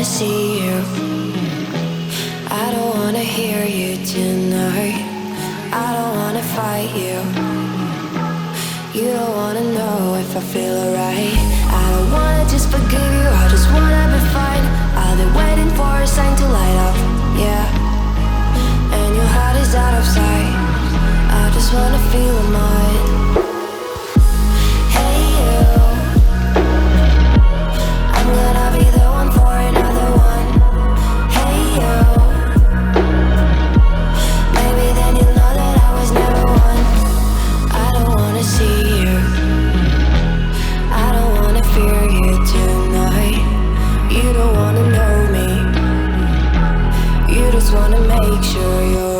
wanna see you. I don't wanna hear you tonight. I don't wanna fight you. You don't wanna know if I feel alright. I don't wanna just forgive you. Wanna make sure you're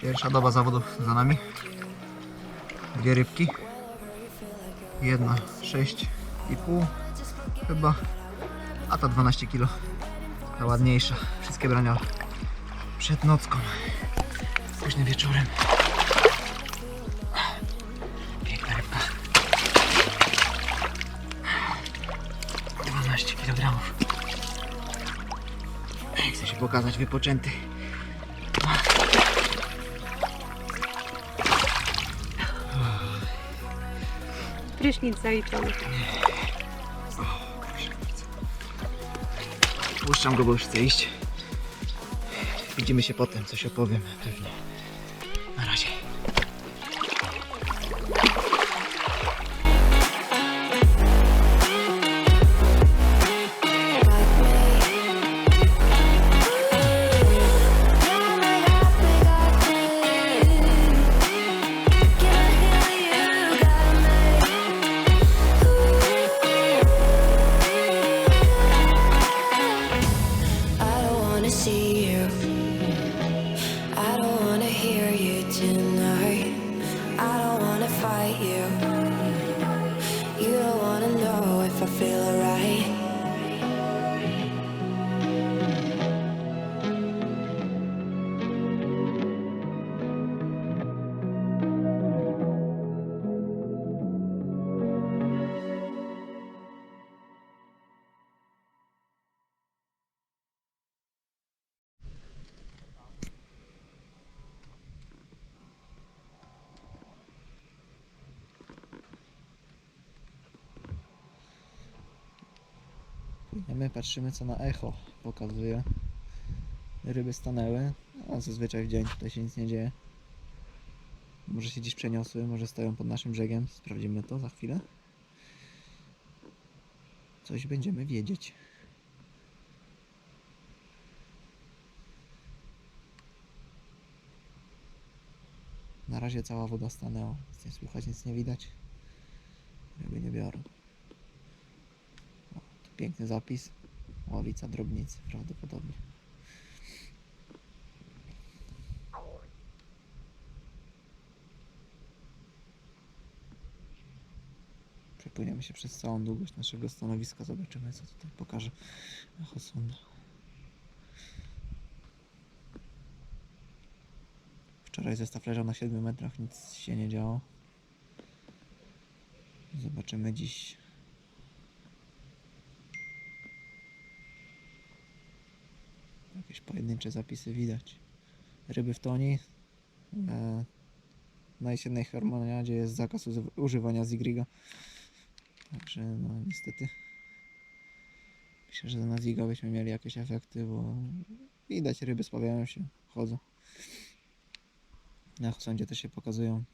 Pierwsza doba zawodów za nami. Dwie rybki. Jedna 6,5 chyba, a ta 12 kg. Ta ładniejsza. Wszystkie brania przed nocką. Późnym wieczorem. Piękna rybka. 12 kg. Chcę się pokazać wypoczęty. Prysznic zaliczony. Puszczam go, bo już chcę iść. Widzimy się potem, coś opowiem pewnie. My patrzymy co na echo pokazuje. Ryby stanęły, a zazwyczaj w dzień tutaj się nic nie dzieje. Może się dziś przeniosły, może stoją pod naszym brzegiem. Sprawdzimy to za chwilę. Coś będziemy wiedzieć. Na razie cała woda stanęła, nic nie słychać, nic nie widać. Ryby nie biorą. Piękny zapis. Ławica drobnicy prawdopodobnie. Przepłyniemy się przez całą długość naszego stanowiska. Zobaczymy co tutaj pokaże echosonda. Wczoraj zestaw leżał na 7 metrach, nic się nie działo. Zobaczymy dziś. Jakieś pojedyncze zapisy widać. Ryby w toni. E, na jesiennej harmoniadzie jest zakaz używania zigriga. Także no niestety. Myślę, że na ziga byśmy mieli jakieś efekty, bo widać ryby sławiają się, chodzą. Na sądzie też się pokazują.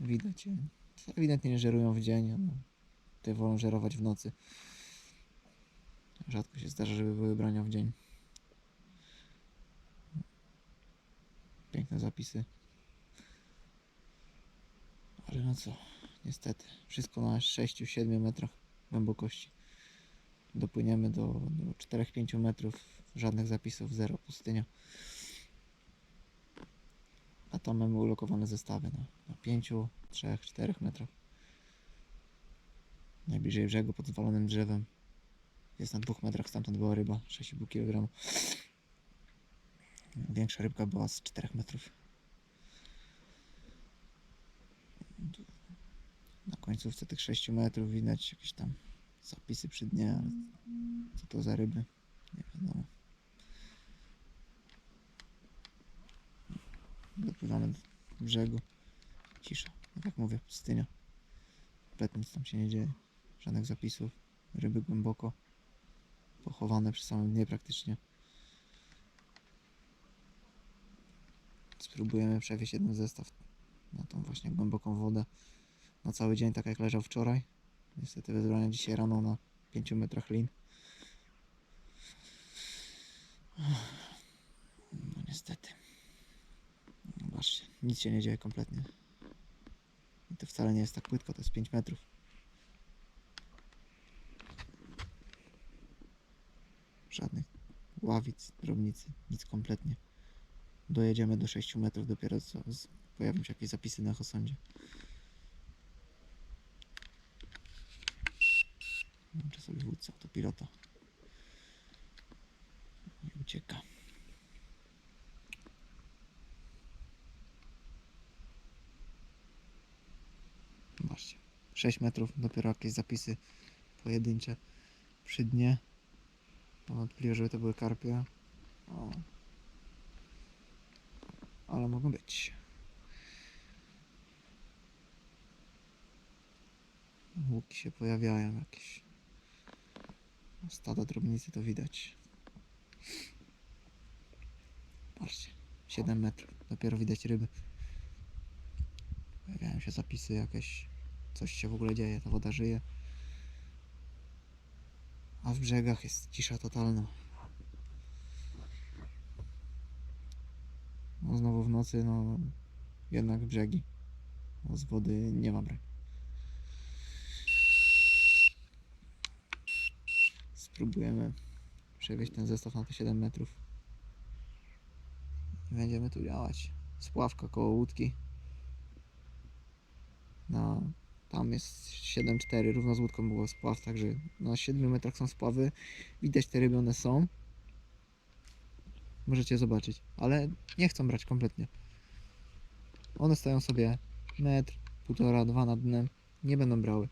Widać je. Ewidentnie nie żerują w dzień. No. Te wolą żerować w nocy. Rzadko się zdarza, żeby były brania w dzień. Piękne zapisy. Ale no co, niestety, wszystko na 6-7 metrach głębokości. Dopłyniemy do, do 4-5 metrów, żadnych zapisów, zero pustynia. A tam mamy ulokowane zestawy na, na 5, 3, 4 metrach. Najbliżej brzegu pod zwalonym drzewem. Jest na 2 metrach, stamtąd była ryba, 6,5 kg. Większa rybka była z 4 metrów. Na końcówce tych 6 metrów widać jakieś tam zapisy przy dnie, ale co to za ryby? Nie wiadomo. Dopływamy do brzegu. Cisza. Tak jak mówię, pustynia. Kompletnie nic tam się nie dzieje. Żadnych zapisów. Ryby głęboko. Pochowane przy samym dnie praktycznie. Spróbujemy przewieźć jeden zestaw na tą właśnie głęboką wodę. Na cały dzień, tak jak leżał wczoraj. Niestety bez brania dzisiaj rano na 5 metrach lin. No niestety. Zobaczcie, nic się nie dzieje kompletnie. I to wcale nie jest tak płytko, to jest 5 metrów. Żadnych ławic, drobnicy, nic kompletnie. Dojedziemy do 6 metrów dopiero co z, pojawią się jakieś zapisy na Hosondzie. Włączę sobie wódca autopilota. I ucieka. Zobaczcie. 6 metrów, dopiero jakieś zapisy pojedyncze przy dnie. Mam wątpliwe, żeby to były karpie. O. Ale mogą być. Łuki się pojawiają jakieś. Stada drobnicy to widać. Patrzcie, 7 metrów. Dopiero widać ryby. Pojawiają się zapisy jakieś. Coś się w ogóle dzieje, ta woda żyje. A w brzegach jest cisza totalna. No znowu w nocy, no jednak brzegi. No, z wody nie ma brań. Spróbujemy przewieźć ten zestaw na te 7 metrów. Będziemy tu działać. Spławka koło łódki. Na, tam jest 7,4, równo z łódką było spław, także na 7 metrach są spławy. Widać te ryby, one są. Możecie zobaczyć, ale nie chcą brać kompletnie. One stoją sobie metr, półtora, dwa nad dnem. Nie będą brały.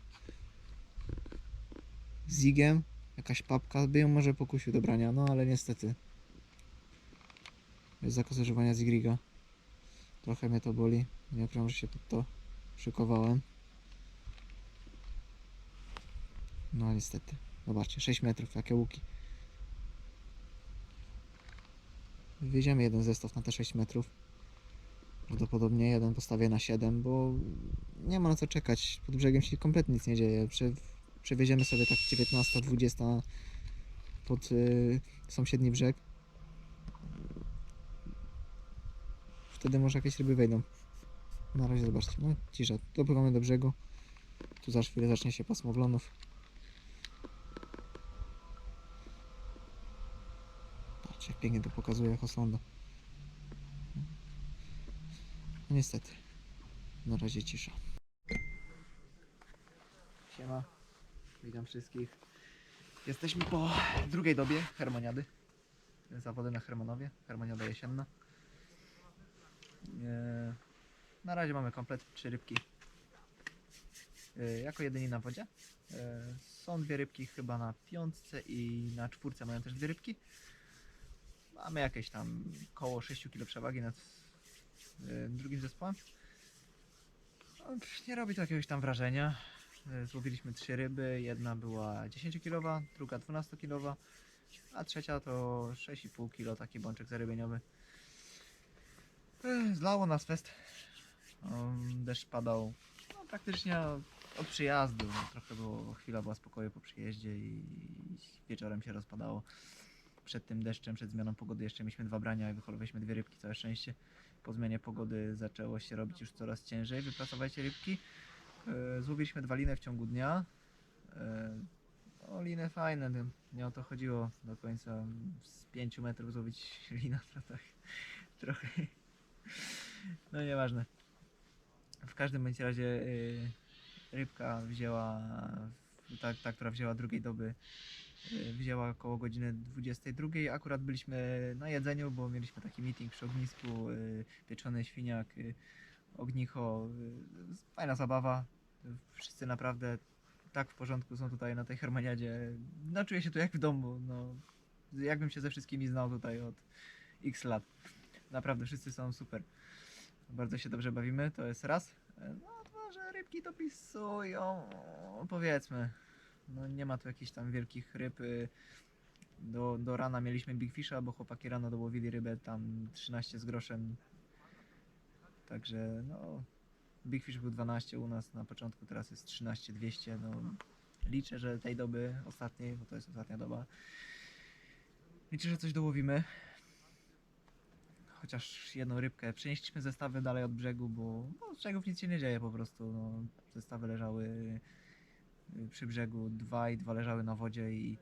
Zigiem, jakaś papka by ją może pokusił do brania, no ale niestety. Jest zakaz używania zigriga. Trochę mnie to boli. Nie wiem, że się pod to szykowałem. No niestety. Zobaczcie, 6 metrów, jakie łuki. Wieziemy jeden zestaw na te 6 metrów. Prawdopodobnie jeden postawię na 7, bo nie ma na co czekać. Pod brzegiem się kompletnie nic nie dzieje. Prze, przewieziemy sobie tak 19-20 pod y, sąsiedni brzeg. Wtedy może jakieś ryby wejdą. Na razie zobaczcie, no cisza. Dopływamy do brzegu. Tu za chwilę zacznie się pasmo glonów. Patrzcie, jak pięknie to pokazuje Hoslanda. No niestety. Na razie cisza. Siema. Witam wszystkich. Jesteśmy po drugiej dobie Hermaniady. Zawody na Hermanowie. Hermaniada jesienna. Na razie mamy komplet trzy rybki. Eee, Jako jedyni na wodzie. Eee, Są dwie rybki chyba na piątce i na czwórce mają też dwie rybki. Mamy jakieś tam koło 6 kg przewagi nad e, drugim zespołem. No, Nie robi to jakiegoś tam wrażenia. E, Złowiliśmy trzy ryby. Jedna była 10 kg, druga 12 kg, a trzecia to 6,5 kg taki bączek zarybieniowy. E, Zlało nas fest. Um, Deszcz padał no, praktycznie od przyjazdu. No, trochę było, chwila była spokoju po przyjeździe i wieczorem się rozpadało. Przed tym deszczem, przed zmianą pogody jeszcze mieliśmy dwa brania i wyholowaliśmy dwie rybki, całe szczęście. Po zmianie pogody zaczęło się robić już coraz ciężej wypracować rybki. E, Złowiliśmy dwa liny w ciągu dnia. E, O, liny fajne, no, nie o to chodziło do końca. Z 5 metrów złowić lina to tak trochę. No nieważne. W każdym bądź razie y, rybka wzięła, ta, ta, która wzięła drugiej doby, wzięła około godziny 22. Akurat byliśmy na jedzeniu, bo mieliśmy taki meeting przy ognisku, y, pieczony świniak, y, ognicho, fajna zabawa. Wszyscy naprawdę tak w porządku są tutaj na tej Hermaniadzie. No czuję się tu jak w domu, no. Jakbym się ze wszystkimi znał tutaj od x lat. Naprawdę wszyscy są super. Bardzo się dobrze bawimy, to jest raz. No dwa, że rybki dopisują, powiedzmy. No nie ma tu jakichś tam wielkich ryb. y, Do, do rana mieliśmy Big Fisha, bo chłopaki rano dołowili rybę tam 13 z groszem. Także no Big Fish był 12 u nas na początku, teraz jest 13 200. No liczę, że tej doby ostatniej, bo to jest ostatnia doba. Liczę, że coś dołowimy. Chociaż jedną rybkę. Przenieśliśmy zestawy dalej od brzegu, bo no, z brzegów nic się nie dzieje po prostu. No, zestawy leżały przy brzegu, dwa i dwa leżały na wodzie i,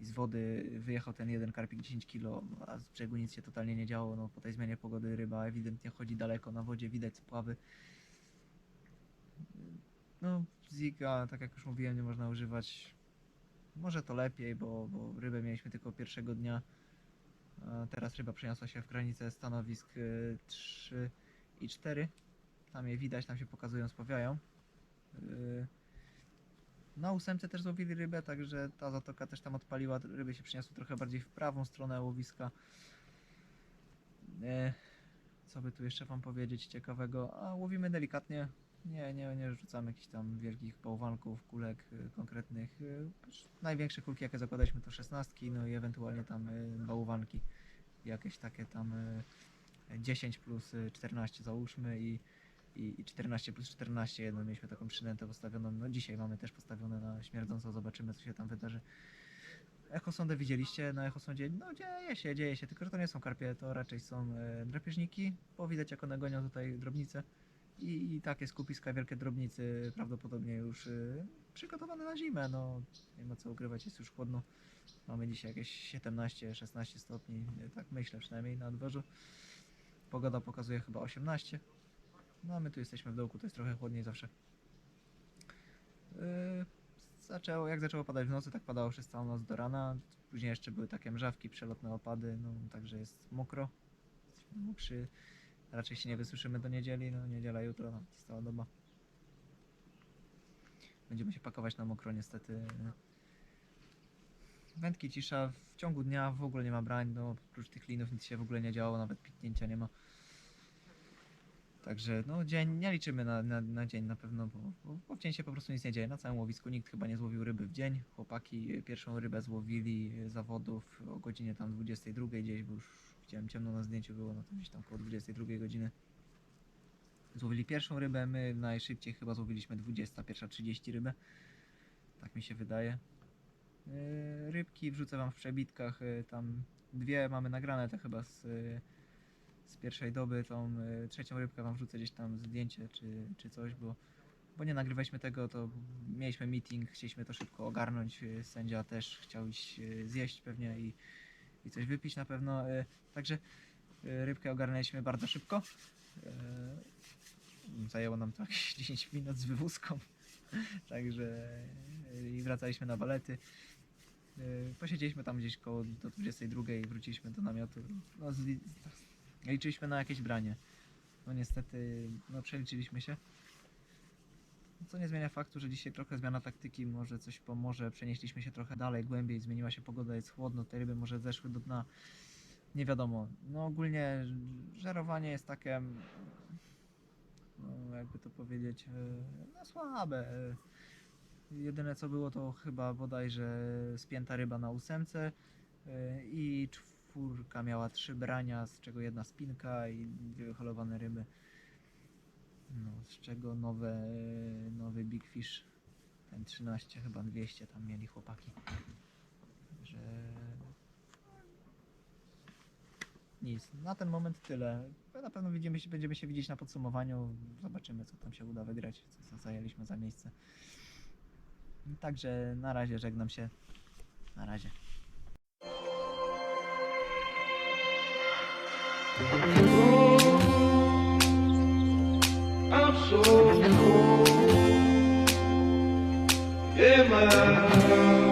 i z wody wyjechał ten jeden karpik 10 kg, a z brzegu nic się totalnie nie działo. No, po tej zmianie pogody ryba ewidentnie chodzi daleko na wodzie, widać spławy. No, ziga, tak jak już mówiłem, nie można używać. Może to lepiej, bo, bo rybę mieliśmy tylko pierwszego dnia. Teraz ryba przeniosła się w granicę stanowisk y, 3 i 4. Tam je widać, tam się pokazują, spawiają. Na ósemce też złowili rybę, także ta zatoka też tam odpaliła. Ryby się przeniosły trochę bardziej w prawą stronę łowiska. Y, Co by tu jeszcze wam powiedzieć ciekawego? A łowimy delikatnie. Nie, nie, nie rzucamy jakichś tam wielkich bałwanków, kulek y, konkretnych. Y, Największe kulki jakie zakładaliśmy to szesnastki, no i ewentualnie tam bałwanki. Jakieś takie tam y, 10 plus y, 14 załóżmy i, i, i 14 plus 14 jedno mieliśmy taką przynętę postawioną. No dzisiaj mamy też postawione na śmierdząco, zobaczymy co się tam wydarzy. Echosondę widzieliście na echosondzie? No dzieje się, dzieje się, tylko że to nie są karpie, to raczej są e, drapieżniki, bo widać jak one gonią tutaj drobnice. I, I takie skupiska, wielkie drobnicy, prawdopodobnie już y, przygotowane na zimę. No, nie ma co ukrywać, jest już chłodno. Mamy dzisiaj jakieś 17-16 stopni, tak myślę przynajmniej na dworzu. Pogoda pokazuje chyba 18. No a my tu jesteśmy w dołku, to jest trochę chłodniej zawsze. Yy, zaczęło, jak zaczęło padać w nocy, tak padało przez całą noc do rana. Później jeszcze były takie mrzawki, przelotne opady, no także jest mokro. Mokrzy. Raczej się nie wysuszymy do niedzieli, no niedziela jutro, no, to jest cała doba. Będziemy się pakować na mokro niestety. Wędki cisza, w ciągu dnia w ogóle nie ma brań, no oprócz tych linów nic się w ogóle nie działo, nawet piknięcia nie ma. Także no dzień, nie liczymy na, na, na dzień na pewno, bo, bo, bo w dzień się po prostu nic nie dzieje. Na całym łowisku nikt chyba nie złowił ryby w dzień. Chłopaki y, pierwszą rybę złowili y, zawodów o godzinie tam 22 gdzieś, bo już widziałem ciemno na zdjęciu było, no to gdzieś tam około 22 godziny. Złowili pierwszą rybę, my najszybciej chyba złowiliśmy 21.30 rybę. Tak mi się wydaje. Yy, Rybki wrzucę wam w przebitkach, yy, tam dwie mamy nagrane, te chyba z, yy, z pierwszej doby, tą yy, trzecią rybkę wam wrzucę gdzieś tam zdjęcie czy, czy coś, bo, bo nie nagrywaliśmy tego, to mieliśmy meeting, chcieliśmy to szybko ogarnąć, yy, sędzia też chciał iść yy, zjeść pewnie i, i coś wypić na pewno, także rybkę ogarnęliśmy bardzo szybko. Zajęło nam to jakieś 10 minut z wywózką, także i wracaliśmy na balety. Posiedzieliśmy tam gdzieś koło do 22 i wróciliśmy do namiotu. No, zli- liczyliśmy na jakieś branie. No niestety, no przeliczyliśmy się. Co nie zmienia faktu, że dzisiaj trochę zmiana taktyki może coś pomoże. Przenieśliśmy się trochę dalej, głębiej, zmieniła się pogoda, jest chłodno, te ryby może zeszły do dna. Nie wiadomo. No ogólnie żerowanie jest takie, no jakby to powiedzieć, e, no słabe. E, Jedyne co było to chyba bodajże spięta ryba na ósemce e, i czwórka miała trzy brania, z czego jedna spinka i dwie wyholowane ryby. No, z czego nowe, nowy Big Fish. Ten 13, chyba 200 tam mieli chłopaki. Także nic. Na ten moment tyle. Na pewno widzimy się, będziemy się widzieć na podsumowaniu. Zobaczymy, co tam się uda wygrać, co zajęliśmy za miejsce. Także na razie żegnam się. Na razie. I'm so cold. Yeah, my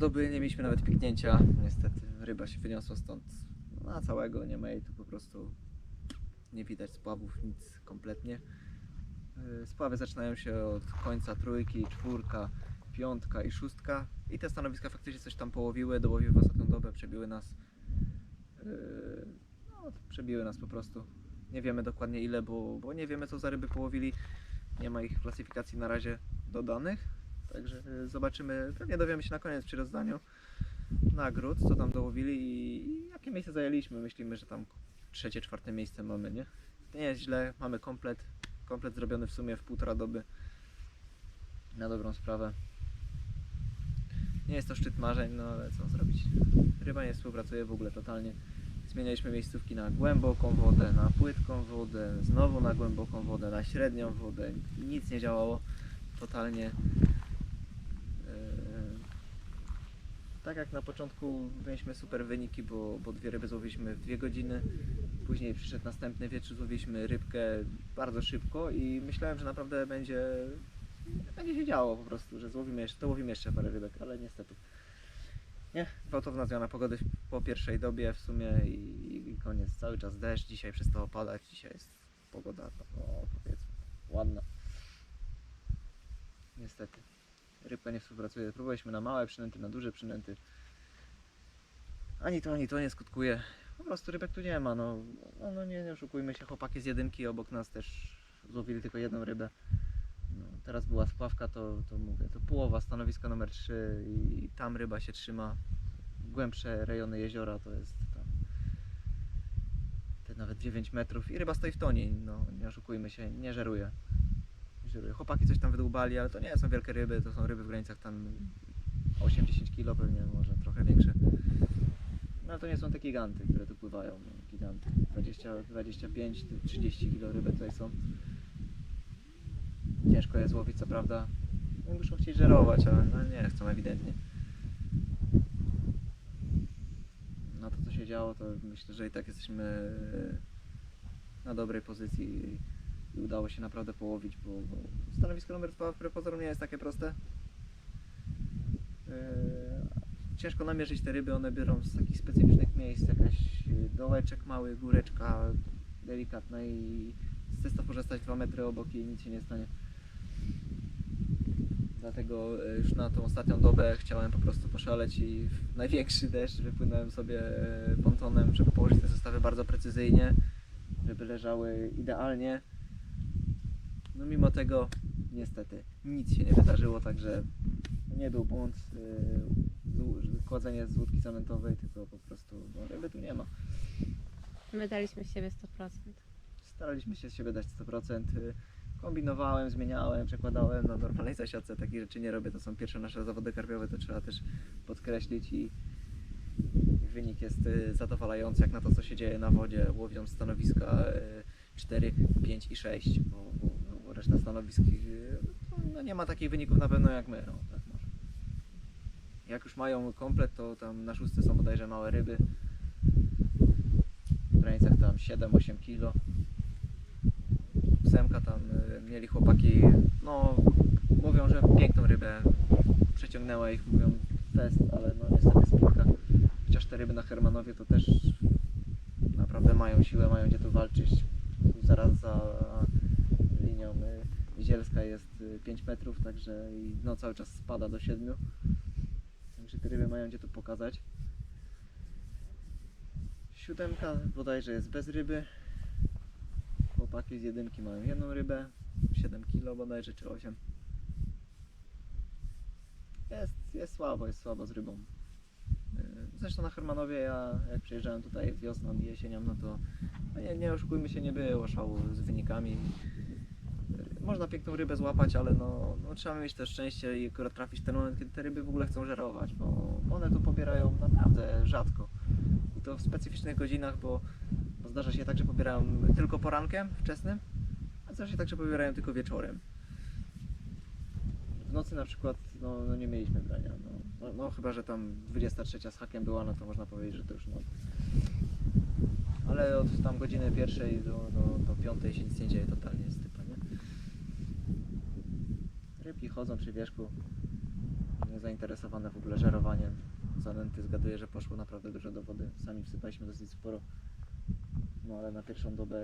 doby nie mieliśmy nawet piknięcia. Niestety ryba się wyniosła stąd na całego, nie ma jej tu po prostu nie widać spławów, nic kompletnie. Yy, Spławy zaczynają się od końca trójki, czwórka, piątka i szóstka i te stanowiska faktycznie coś tam połowiły, dołowiły w ostatnią dobę, przebiły nas. Yy, No, przebiły nas po prostu. Nie wiemy dokładnie ile, bo, bo nie wiemy co za ryby połowili. Nie ma ich klasyfikacji na razie dodanych. Także y, zobaczymy, pewnie dowiemy się na koniec przy rozdaniu nagród, co tam dołowili i jakie miejsce zajęliśmy. Myślimy, że tam trzecie, czwarte miejsce mamy, nie? Nie jest źle, mamy komplet, komplet zrobiony w sumie w półtora doby. Na dobrą sprawę. Nie jest to szczyt marzeń, no ale co zrobić. Ryba nie współpracuje w ogóle totalnie. Zmienialiśmy miejscówki na głęboką wodę, na płytką wodę, znowu na głęboką wodę, na średnią wodę. Nic nie działało totalnie. Yy, Tak jak na początku mieliśmy super wyniki, bo, bo dwie ryby złowiliśmy w dwie godziny. później przyszedł następny wieczór, złowiliśmy rybkę bardzo szybko i myślałem, że naprawdę będzie, będzie się działo po prostu, że złowimy jeszcze, to łowimy jeszcze parę rybek, ale niestety. Nie, gwałtowna zmiana pogody po pierwszej dobie w sumie i, i koniec. Cały czas deszcz, dzisiaj przestało padać, dzisiaj jest pogoda, no, powiedzmy, ładna. Niestety. Rybka nie współpracuje. Próbowaliśmy na małe przynęty, na duże przynęty. Ani to, ani to nie skutkuje. Po prostu rybek tu nie ma. No, no, no nie, nie oszukujmy się, chłopaki z jedynki obok nas też złowili tylko jedną rybę. No, teraz była spławka, to, to mówię, to połowa stanowiska numer 3 i tam ryba się trzyma. Głębsze rejony jeziora to jest tam te nawet 9 metrów i ryba stoi w tonie, no nie oszukujmy się, nie żeruje. Żeruje. Chłopaki coś tam wydłubali, ale to nie są wielkie ryby, to są ryby w granicach tam 8-10 kilo pewnie, może trochę większe. No ale to nie są te giganty, które tu pływają, no, giganty. 20, 25, 30 kilo ryby tutaj są. Ciężko je złowić, co prawda. No, muszą chcieć żerować, ale no, nie chcą ewidentnie. Na to, co się działo, to myślę, że i tak jesteśmy na dobrej pozycji i, udało się naprawdę połowić, bo, stanowisko numer dwa wbrew pozorom nie jest takie proste. Yy, ciężko namierzyć te ryby, one biorą z takich specyficznych miejsc, jakaś yy, dołeczek mały, góreczka delikatna i zestaw może stać 2 metry obok i nic się nie stanie. Dlatego e, już na tą ostatnią dobę chciałem po prostu poszaleć i w największy deszcz wypłynąłem sobie pontonem, żeby położyć te zestawy bardzo precyzyjnie, żeby leżały idealnie. No mimo tego niestety nic się nie wydarzyło, także nie był błąd e, z- łódki cementowej, tylko po prostu no, ryby tu nie ma. My daliśmy z siebie 100%. Staraliśmy się z siebie dać 100%. y, Kombinowałem, zmieniałem, przekładałem na normalnej zasiadce. Takich rzeczy nie robię. To są pierwsze nasze zawody karpiowe, to trzeba też podkreślić i wynik jest y, zadowalający jak na to, co się dzieje na wodzie, łowiąc stanowiska y, 4, 5 i 6, bo, bo, bo reszta stanowisk y, no, nie ma takich wyników na pewno jak my. No, tak może. Jak już mają komplet, to tam na szóstce są bodajże małe ryby. W granicach tam 7-8 kilo. Ósemka tam y, mieli chłopaki, no mówią, że piękną rybę przeciągnęła ich, mówią fest, ale no niestety spółka. Chociaż te ryby na Hermanowie to też naprawdę mają siłę, mają gdzie tu walczyć. Zaraz za y, Zielska jest y, 5 metrów, także i no cały czas spada do 7. Także te ryby mają gdzie tu pokazać. Siódemka bodajże jest bez ryby. Chłopaki z jedynki mają jedną rybę, 7 kg bodajże czy 8. Jest, jest słabo, jest słabo z rybą. Yy, Zresztą na Hermanowie ja jak przyjeżdżałem tutaj wiosną i jesienią, no to no nie, nie oszukujmy się, nie było szału z wynikami. Można piękną rybę złapać, ale no, no trzeba mieć też szczęście i akurat trafić w ten moment, kiedy te ryby w ogóle chcą żerować, bo one tu pobierają naprawdę rzadko. I to w specyficznych godzinach, bo, bo zdarza się tak, że pobierają tylko porankiem wczesnym, a zdarza się tak, że pobierają tylko wieczorem. W nocy na przykład no, no nie mieliśmy brania. No, no, no chyba, że tam 23 z hakiem była, no to można powiedzieć, że to już noc. Ale od tam godziny pierwszej do, do, do piątej się nic nie dzieje, totalnie typa, nie? Chodzą przy wierzchu, nie zainteresowane w ogóle żerowaniem. Zanęty zgaduję, że poszło naprawdę dużo do wody. Sami wsypaliśmy dosyć sporo. No ale na pierwszą dobę,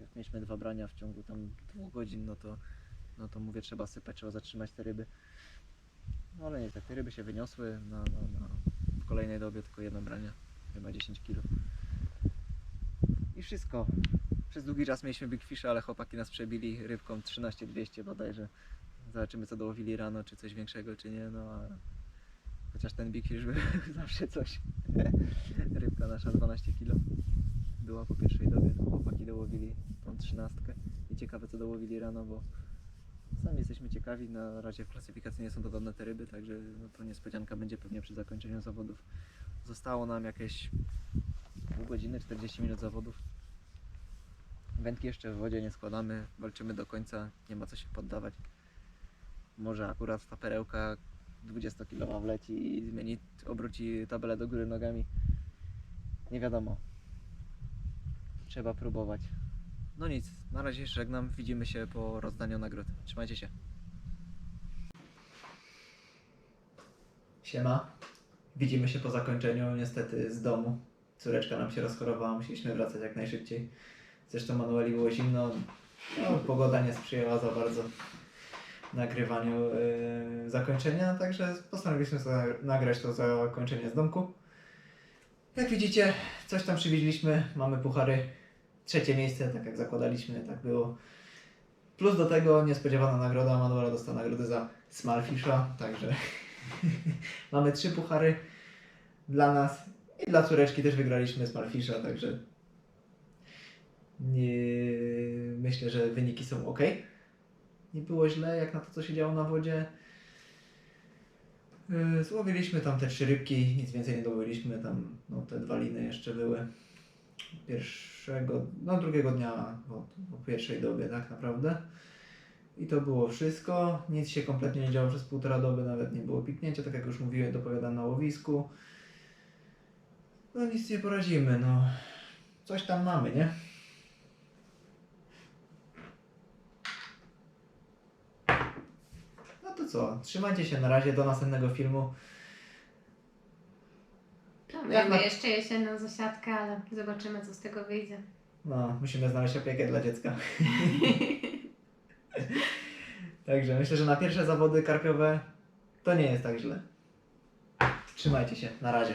jak mieliśmy dwa brania w ciągu tam dwóch godzin, no to, no to mówię, trzeba sypać, trzeba zatrzymać te ryby. No ale niestety, te ryby się wyniosły na, na, na w kolejnej dobie tylko jedno branie, chyba 10 kg. I wszystko. Przez długi czas mieliśmy Big ale chłopaki nas przebili rybką 13200 bodajże. Zobaczymy co dołowili rano, czy coś większego, czy nie, no a chociaż ten Big Fish był zawsze coś. Rybka nasza 12 kg była po pierwszej dobie, to chłopaki dołowili tą trzynastkę i ciekawe co dołowili rano, bo sami jesteśmy ciekawi, na razie w klasyfikacji nie są dodane te ryby, także no to niespodzianka będzie pewnie przy zakończeniu zawodów. Zostało nam jakieś pół godziny, 40 minut zawodów. Wędki jeszcze w wodzie nie składamy, walczymy do końca, nie ma co się poddawać. Może akurat ta perełka 20-kilowa wleci i zmieni, obróci tabelę do góry nogami. Nie wiadomo. Trzeba próbować. No nic, na razie żegnam. Widzimy się po rozdaniu nagród. Trzymajcie się. Siema. Widzimy się po zakończeniu, niestety z domu. Córeczka nam się rozchorowała, musieliśmy wracać jak najszybciej. Zresztą Manueli było zimno. No, pogoda nie sprzyjała za bardzo nagrywaniu yy, zakończenia, także postanowiliśmy nagrać to zakończenie z domku. Jak widzicie, coś tam przywieźliśmy, mamy puchary. Trzecie miejsce, tak jak zakładaliśmy, tak było. Plus do tego niespodziewana nagroda, Manuela dostała nagrodę za Smalfisha, także mamy trzy puchary dla nas i dla córeczki też wygraliśmy Smalfisha, także nie... myślę, że wyniki są ok. Nie było źle jak na to, co się działo na wodzie. Yy, Złowiliśmy tam te trzy rybki, nic więcej nie dobyliśmy, tam no, te dwa liny jeszcze były pierwszego, no drugiego dnia po, po pierwszej dobie tak naprawdę. I to było wszystko. Nic się kompletnie nie działo przez półtora doby, nawet nie było piknięcia, tak jak już mówiłem, dopowiadam na łowisku. No nic nie poradzimy, no. Coś tam mamy, nie? No to co, trzymajcie się na razie, do następnego filmu. Planujemy na- jeszcze jesienną zasiadkę, ale zobaczymy co z tego wyjdzie. No, musimy znaleźć opiekę dla dziecka. Także myślę, że na pierwsze zawody karpiowe to nie jest tak źle. Trzymajcie się, na razie.